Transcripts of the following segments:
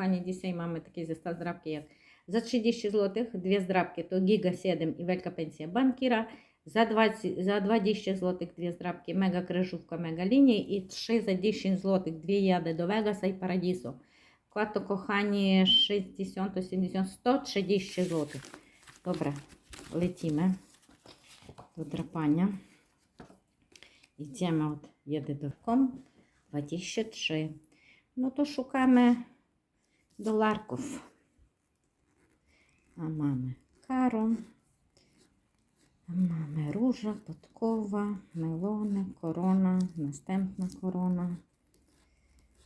Кохані, dzisiaj mamy taki zestaw zdrabki jak za 30 zł, dwie zdrabki to Giga 7 i Wielka Pensja Bankira, za 20, za 20 zł dwie zdrabki Mega Kryżówka, Mega Linii i 3 za 10 zł dwie jady do Vegasa i Paradiso. Вклад, то, кохані, 60, 70, 130 зł. Добре, летімо до драпання. Йдемо от єдидовком 23. Ну, то шукаємо доларків. А мами каро, а мами ружа, подкова, мелони, корона, наступна корона,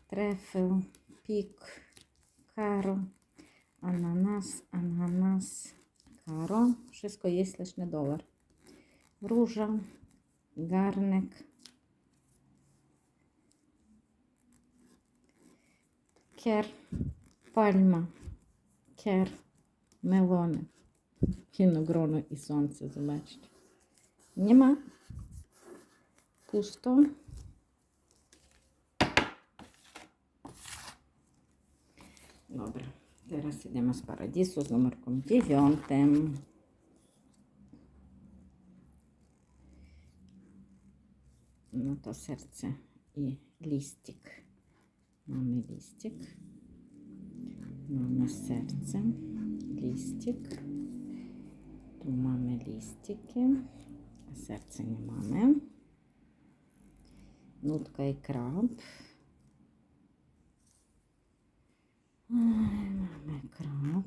трефел, пік, каро, ананас, ананас, каро. Wszystko jest, lecz nie dolar. Róża, garnek, kier, kier, melony, winogrono i słońce, zobaczcie. Nie ma. Pusto. Dobra, teraz idziemy z paradisu z numerką dziewiątym. No to serce i listik. Mamy listik. Mamy serce, listik. Tu mamy listiki, a serca nie mamy. Nutka i krab. Oj, Mamy krab.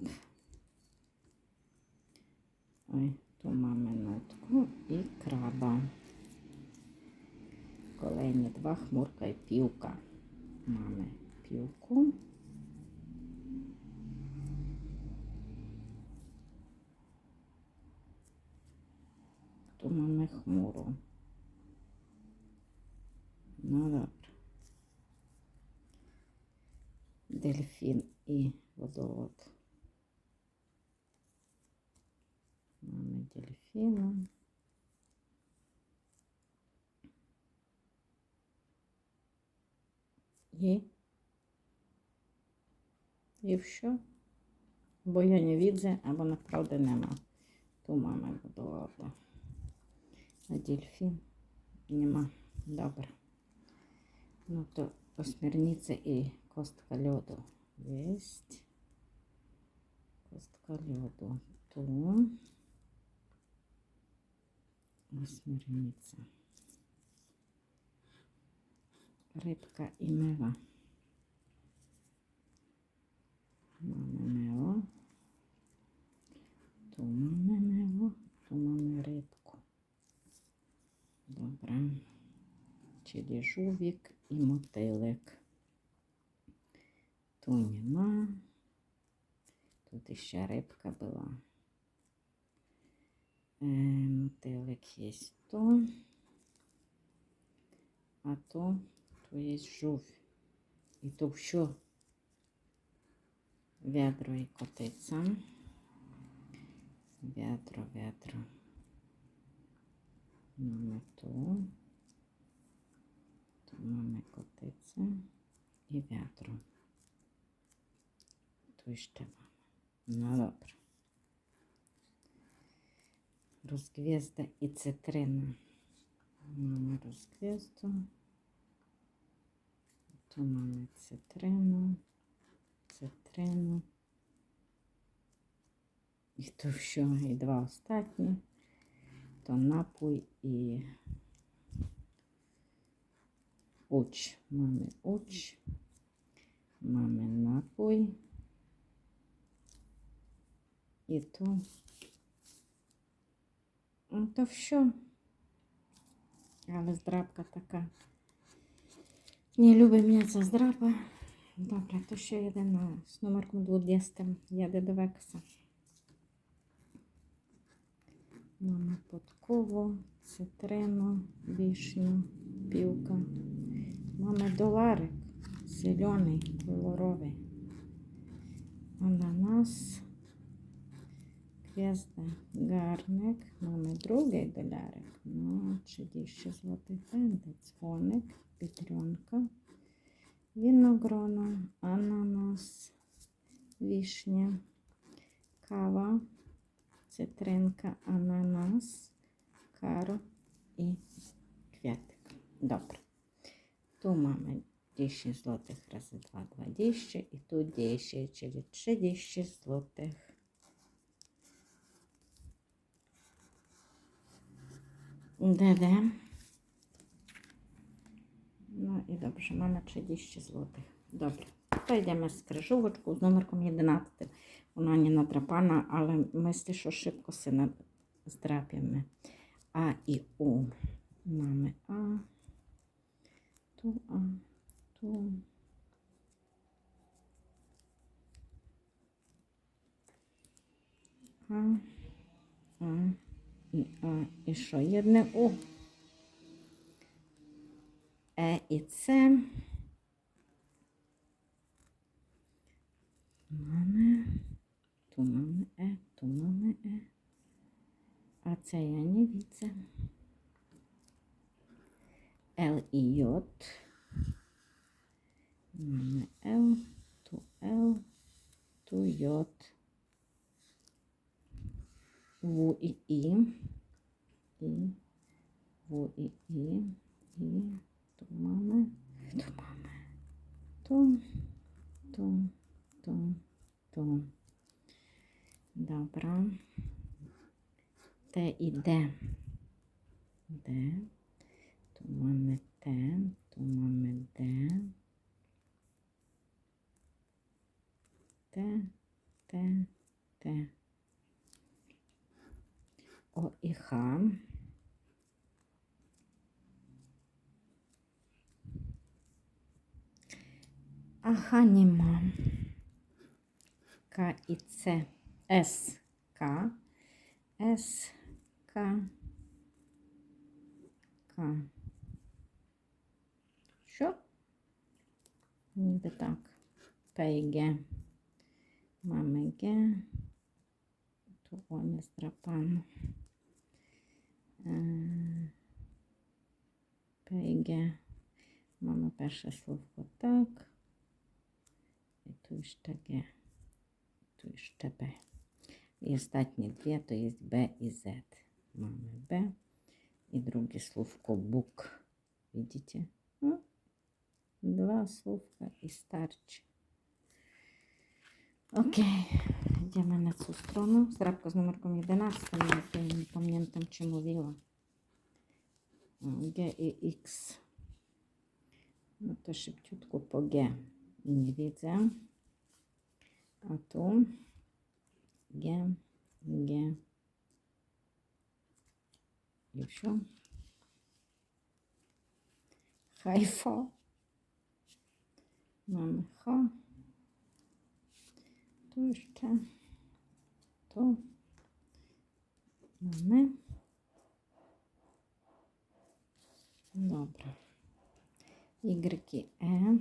Oj, tu mamy nutku i kraba. Kolejні два хмурка і півка. Mamy півку. Tu mamy chmurу. Ну. Дельфін і водолод. Mamy дельфіна. І, і все. Бо я не відзе, або направду нема. Ту мами водолода. А дельфін нема. Добре. Ну то осьмірниця і костка льоду. Єсть. Костка льоду. Ту. Осьмірниця. Рибка і мила. Mamy мило. Tu mamy мило, tu mamy рибку. Добре. Żółwik i motylek. Tu nie ma. Тут ще рибка була. Е, мотилик є то. А то, то є жув. І то що? Вядро і котиця. Вядро, вядро. Mamy tu. Tu mamy kotycę i wiatro. Tu jeszcze mamy. No dobra. Rozgwiazda i cytryna. Mamy rozgwiazdę. Tu mamy cytrynę. Cytrynę. I to все. I dwa ostatnie. To napój i uć. Mamy uć. Mamy napój. І то. Ну, то все. Але здрабка така. Не любить ця здрапа. Добре, то ще йде на з номерком 20. Їде до Векса. Mamy podkowo, cytrynu, wiśniu, piłka. Mamy dolarek zielony, kolorowy. Ananas, gwiazda, garnek. Mamy drugi dolarek. No, 30 zł będzie. Dzwonek, biedronka, winogrono, ananas, вішня, кава, цитринка, ананас, каро і квятик. Добре. Tu mamy 10 zł razy 2, 20 i tu 10, czyli 30 zł. DD. No i dobrze, mamy 30 zł. Dobra, to йдемо з крижовочку з номерком 11. Вона не надрапана, але ми що шибко се над- здрапимо. А і У. Mamy А. A. Tu. А. А. І А. І що? Єдне У. Е і. Tu mamy E, tu mamy E. A C ja nie widzę. L i J. Mamy L, tu L, tu J. W i I. I. W i I. I. Tu mamy. Tu mamy. Tu. Tu. Tu. Tu. Dobra. T i D. D. Tu mamy T, tu mamy D. T, T, T. O i H. A H nie ma. K i C. S, K. S, K. К. Що? Ніби так. П і Г. Мами Г. Того не страпано. Е, П і Г. Мама перше слово так. І тут ще Г. Тут ще Б. І остатні дві, то є Б і З. Мами Б. И другое словко бук. Видите? Ну, Два словка і старче. Окей, йдемо на цю сторону. Здрабка з номерком 11, я не пам'ятам, чи мовила. Г і Х. Ну, то шептютку по Г не widzę. А tu Г, Г. І що? Хайфа. Mamy H. Tu jeszcze. Tu. Mamy. Dobra. Y i E.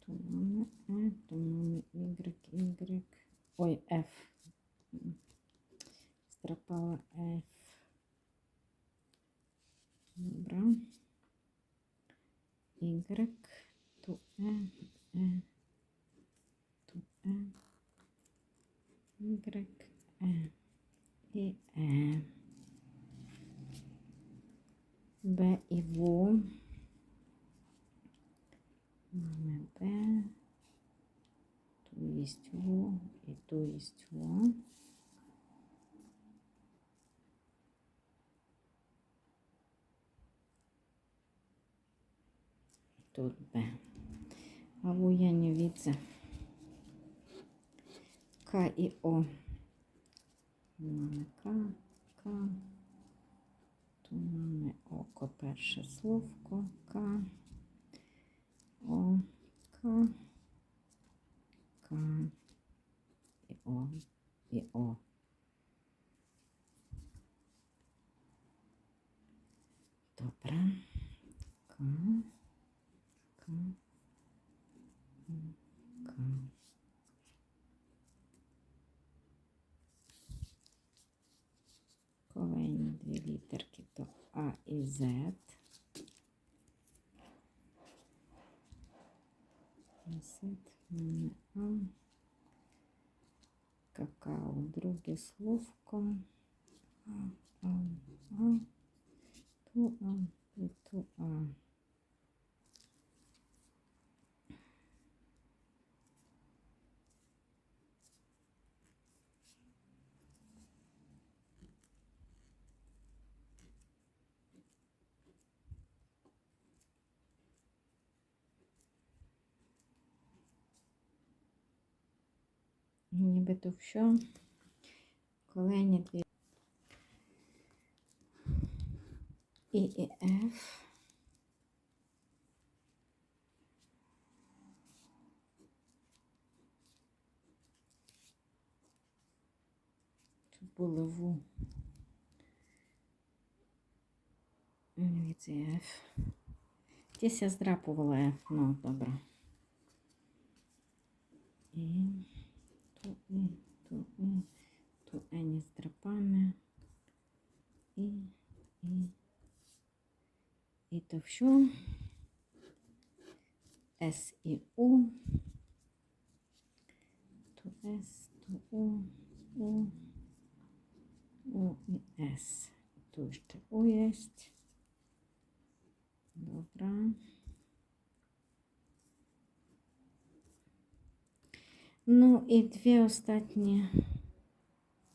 Tu mamy E, tu mamy Y, Y. Oj, F. Strapała F. Y, tu E, E, tu E, Y, E i E. B i W. Mamy B. Tu jest W i tu jest W. Тут Б. А в я не widzę. К і О. Mamy К, К. Mamy око, перше словко. К. О, К. К. І О. І О. Добре. К. К. К. Kolejne dwie literki to A i Z. Z. мене А. Какао, друге словко. А, а, а. Ту А, і ту А. Нібито що? Колені дві. І і Ф. Тут було В. Дивіться. Десь я здрапувала ну, добре. І ту ту ту Ені з драпами. І, і, і то що? С і У. Ту С, ту У, У, У і С. Tu jeszcze U jest. Dobra. Ну і дві останні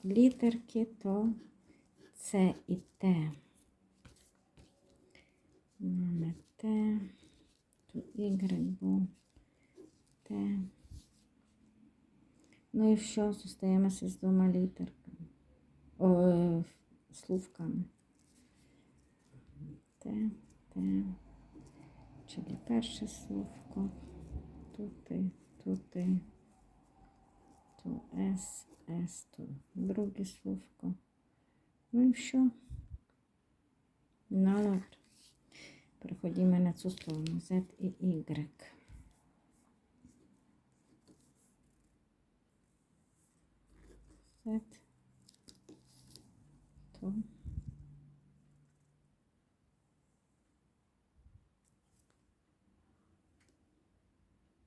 літерки то С і Т. Mamy Т, tu Y був Т. Ну і що, зостаємося з двома літерками. О, словками. Т, Т. Czyli перше словко. Тути, тути. Tu S, S, tu drugie słówko. No i все. No dobra. Przechodzimy na co. Z i Y. Z. Tu.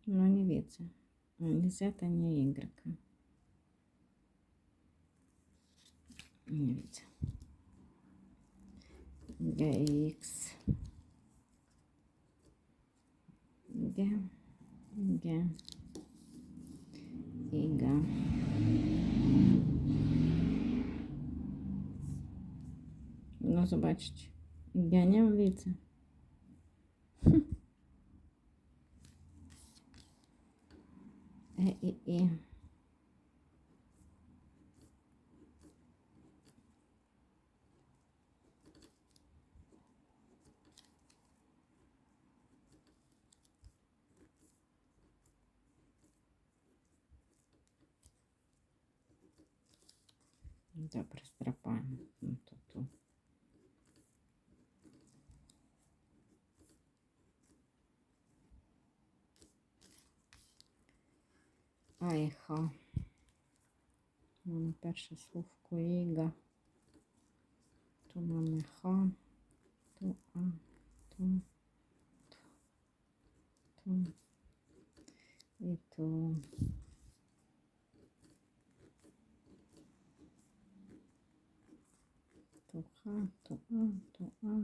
No nie wiedzę. Ani Z, ani Y. Widzę. GX. G. G. I G. No zobaczcie. Ja nie widzę. E i Добре, страпаємо. Ну, то, то. Айха. Mamy перше словко Іга. Tu mamy Х, tu А, tu, tu, tu і ту. То Х, то А, то А.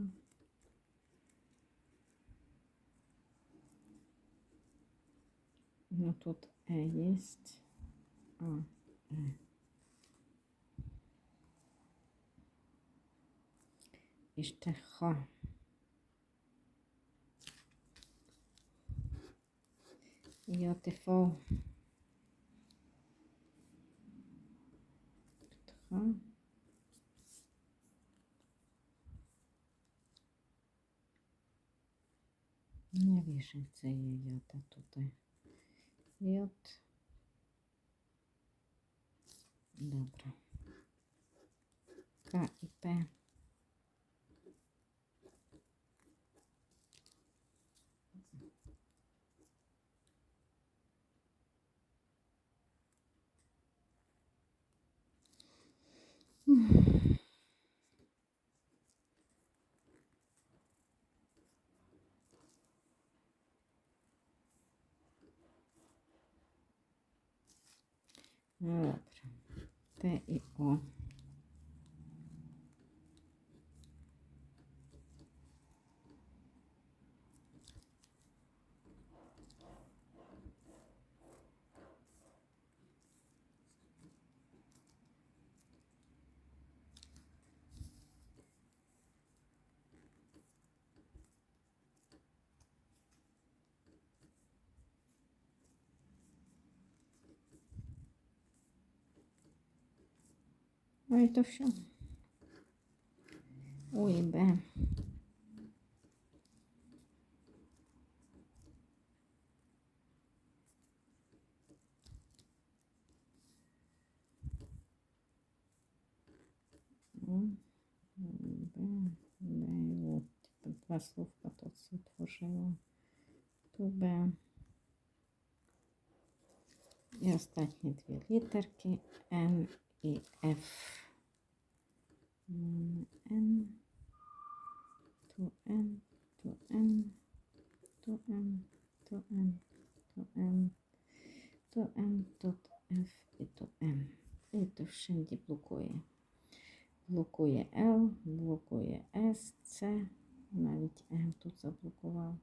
Ну тут Е есть. А, Е. І ще Х. І отифо. Тут. На вішенці є ята тут. І от добре. К і П. Mm-hmm. Добре. Т і О. Ну, это все. Ой, Б. М, Б, Б, от, типу, два словка тут утворила. То І останні дві літерки Н Н, то Н, то Н, то Н, то Н, тут Ф і то Н. І то всюди блокує. Блокує Л, блокує С, С, навіть М тут заблокував.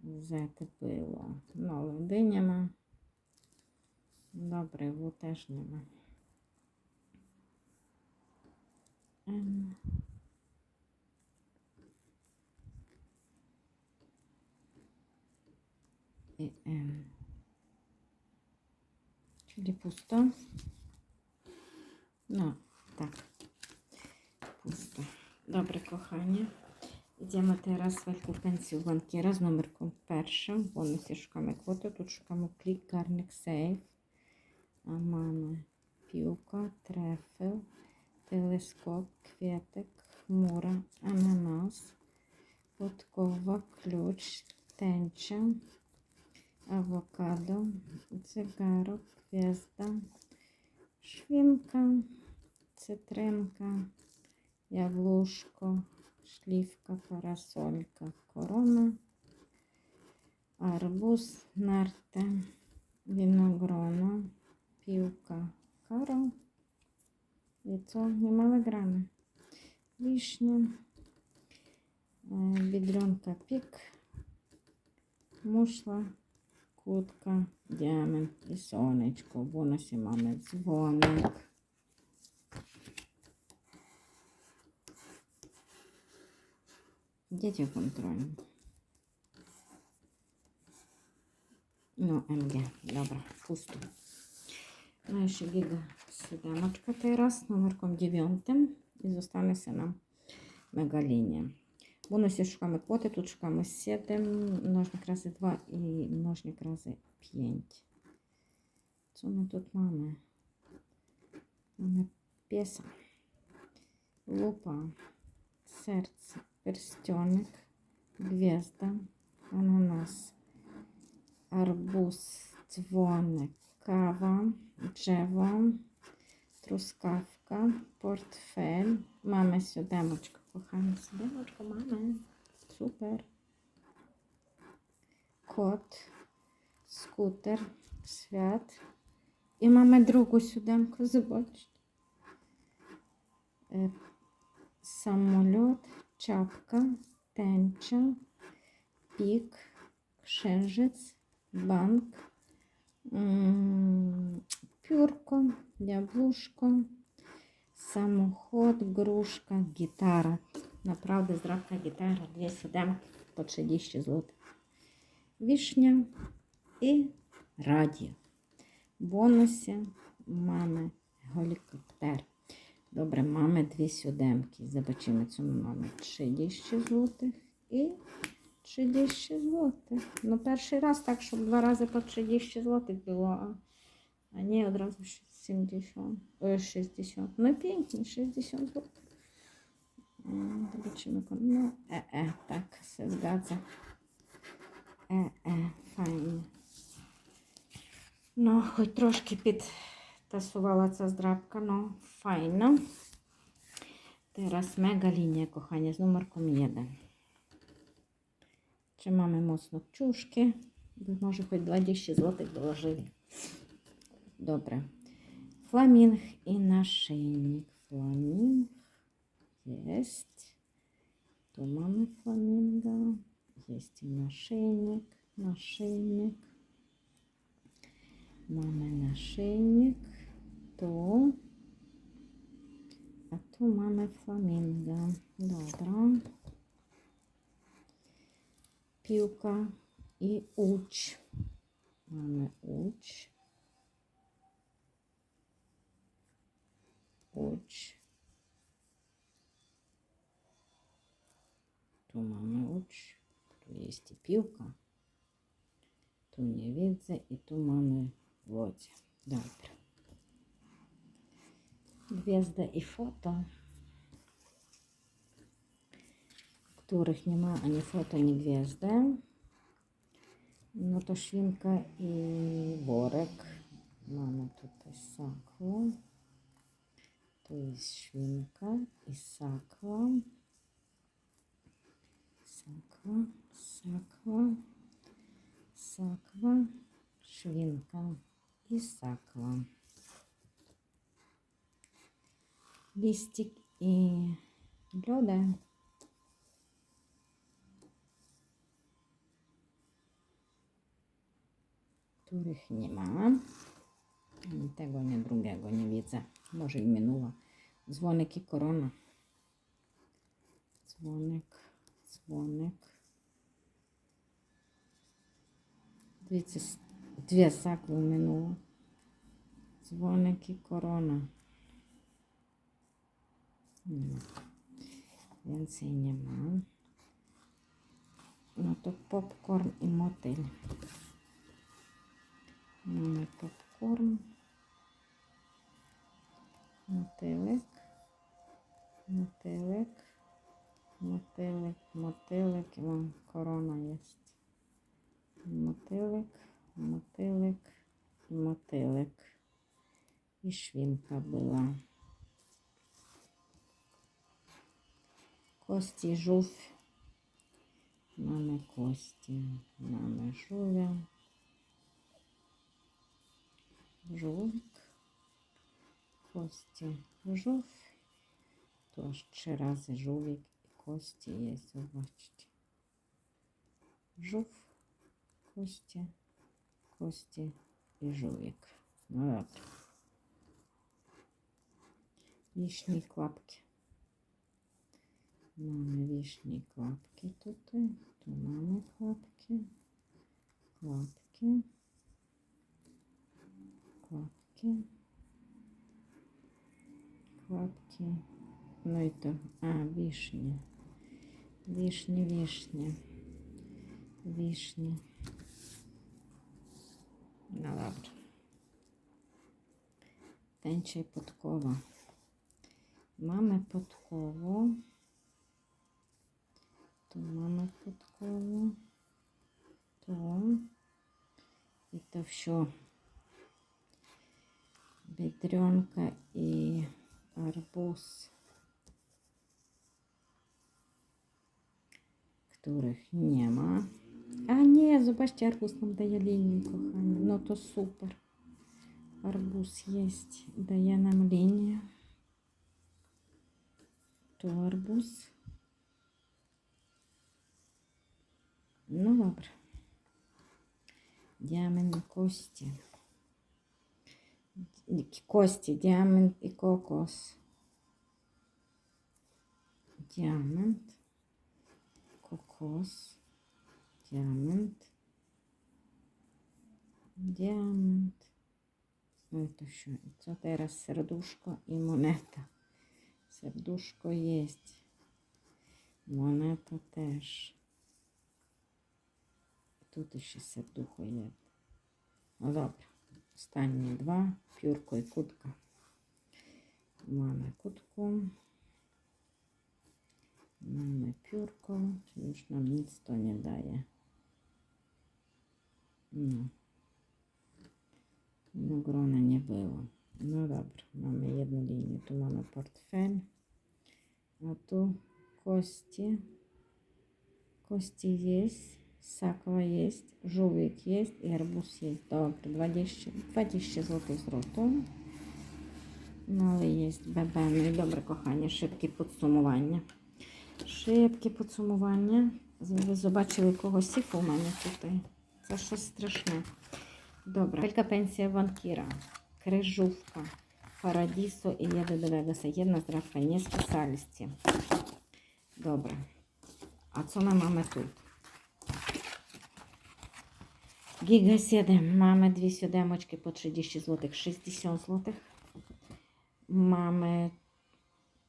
З було. Ну, лединями. Добре, теж нема. І М. Чилі пусто. Ну, так. Пусто. Добре, кохання. Йдемо зараз в пенсію банкіра з номерком першим. В бонусі шукаємо квоту. Тут шукаємо клік, гарник, сейф. А мами півка, трефел, телескоп, квітик, хмура, ананас, подкова, ключ, тенча, авокадо, цигарок, гвезда, швінка, цитринка, яблушко, шлівка, парасолька, корона, арбуз, нарте, виногрона, півка, каро, яйцо, немало грами, вишня, бідренка пік, мушла, кутка, діамент і сонечко. В бонусі мами дзвоник. Діти контрольні. Ну, МГ, добре, пусто. Ще гіга сідемочка teraz номерком 9 і зостанеться нам мегалінія. В бонусі шукаємо квоти, тут шукаємо 7, множник рази 2 і множник рази 5. Що ми тут маємо? Mamy piesa, lupa, serce, pierścionek, gwiazda, ananas, arbuz, dzwonek, kawa, drzewo, truskawka, portfel. Mamy siódemeczkę, kochani, siódemeczkę mamy. Super. Kot, skuter, świat. І mamy другу сюдемку, zobaczcie. Е, Самоліт, чапка, тенча, пік, księżyc, банк, пюрко, яблушко, самоход, грушка, гітара. Направда, здравка гітара, дві сюдемки по 30 злотих. Вишня і радіо бонусі мами гелікоптер. Добре, мами дві сюдемки. Забачимо цьому мами 30 злотих і 30 злотих. Ну, перший раз так, щоб два рази по 30 злотих було, а, а не одразу 70, е, 60. Ну, пінкні, 60 злотих. Zobaczymy, no, e, e, tak, się zgadza. E, e, fajnie. Ну, хоч трошки підтасувала ця здрабка, ну, файно. Teraz mega лінія кохання з номерком 1. Trzymamy mocno kciuszki, by może choć 20 zł dołożyli. Dobra. Flaming i naszyjnik. Flaming jest. Tu mamy flaminga. Jest i naszyjnik. Naszyjnik. Mamy naszyjnik. Tu. A tu mamy flaminga. Dobra. I łódź. Mamy łódź. Łódź. Tu mamy łódź. Tu jest i piłka. Tu nie widzę i tu mamy łodzie. Dobra. Gwiazda i foto, których nie ma ani foto, ani gwiazdy. No to świnka i worek. Mamy tutaj sakło. Tu jest świnka i sakła. Sakła, sakła, sakła, świnka i sakła. Листик і льода. których nie ma. Ani tego, ani drugiego, nie widzę Może i minęło. Dzwonek i korona. Dzwonek, dzwonek. Dwie, dwie sakwy minęło. Dzwonek i korona. Nie ma. Więcej nie ma. No to popcorn i motyl. Popcorn. Motylek. Motylek. Motylek, motylek i mam korona jest. Мотилик, мотилик, мотилик. І швінка була. Кості жув. Mamy кості, mamy жувя. Жувик. Кості жув. Тож три рази жувик і кості є, побачите. Жув. Кості, Кості і жовік. Ну добре. Вішні клапки. Mamy вішні клапки тут. Тут mamy клапки. Клапки. Клапки. Клапки. Ну і то. А. Вішні, вішні. Вішні. No dobrze. Tęcza i podkowa. Mamy podkową. Tu mamy podkową. Tu. I to все. бедренка и арбуз, которых нема. А не, зубачте, арбуз нам дає лінію, кохані. Ну то супер. Арбуз есть, дає нам лінію. То арбуз. Ну добре. Діамені кості. Kości, diament i kokos. Diament. Kokos. Діамант. Діамант. Ну, то що? Це зараз сердушко і монета. Сердушко є. Монета теж. Тут ще сердухо є. Ну, добре. Останні два. Пюрко і кутка. Mamy kutku. Mamy piórko. Już nam nic to nie daje. No. No grona nie było. No dobra, mamy jedną linię. Tu mamy portfel, a tu kości. Kości jest. Сакова є, жовик є і арбуз є. Добре, 20, 20 злотих зроту. Ну, але є бебени. Добре, кохання, шибкі підсумування. Шибкі підсумування. Ви побачили когось сіфу у мене тут. Це щось страшне. Добре. Велика пенсія банкіра. Крижувка. Парадісо і Єди до Єдна здравка, не спеціальності. Добре. А co my mamy тут? Giga 7. Mamy dwie siódemeczki po 30 zł, 60 zł. Mamy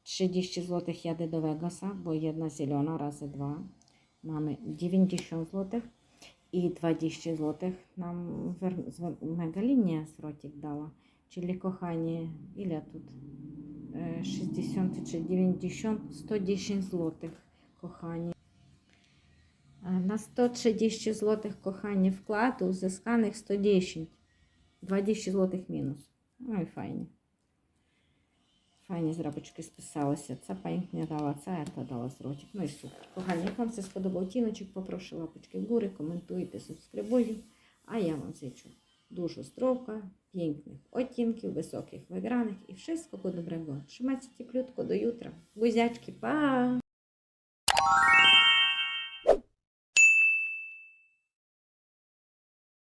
30 zł jadę do Vegasa, bo jedna zielona razy dwa. Mamy 90 zł i 20 zł nam wер- з- mega linia zwrotek dała. Czyli kochanie, ile тут? Е, 60 чи 90, 110 zł, kochanie. На 130 злотих кохання вклад, узисканих 110. 20 злотих мінус. Ну і файні. Файні зрабочки списалися. Це паїнкня дала, це та дала зротик. Ну і супер. Кохання, як вам це сподобав тіночок, попрошу лапочки вгоры, коментуйте, субскрибуйте. А я вам зичу дуже здровка, pięknych odcinków, wysokich wygranych i wszystkiego dobrego. Trzymajcie cieplutko do jutra. Buziaczki, pa!